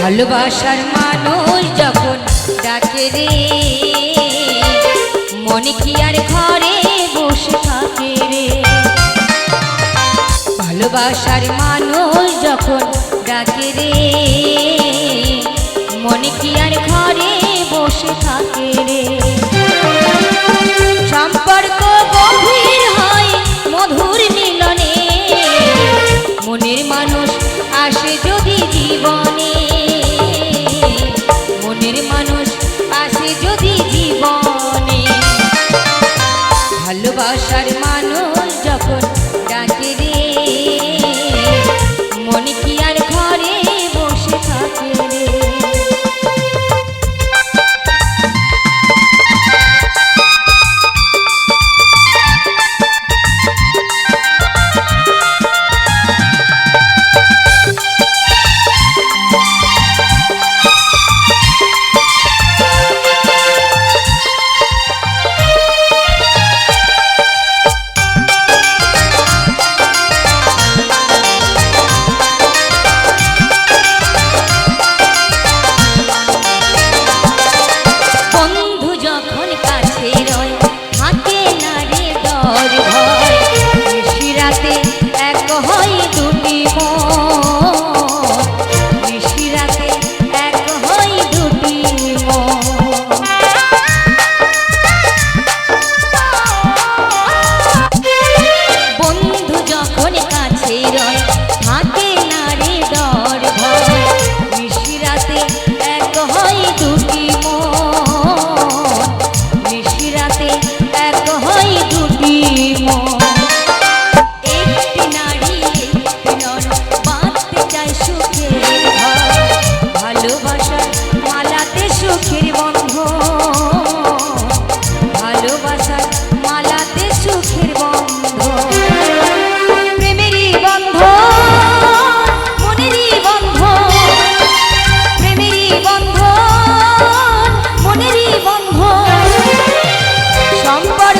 ভালোবাসার মানুষ যখন ডাকে রে, মনে কি আর ঘরে বসে থাকে রে? ভালোবাসার মানুষ যখন ডাকে রে, মনে কি আর ঘরে বসে থাকে রে? ভালোবাসার ভালোবাসা মালাতে বন্ধ ভালোবাসা মালাতে সুখের বন্ধ প্রেমেরই বন্ধ বন্ধ প্রেমেরই বন্ধ মনেরই বন্ধ সম্পর্ক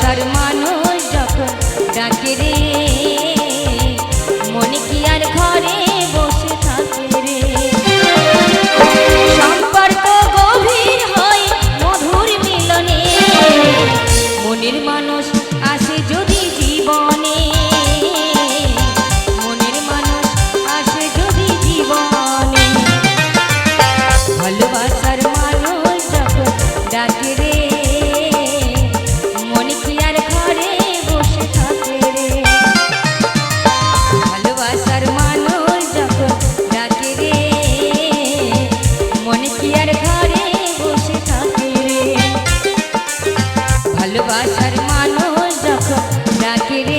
charme. ভালোবাসার মানুষ যখন ডাকে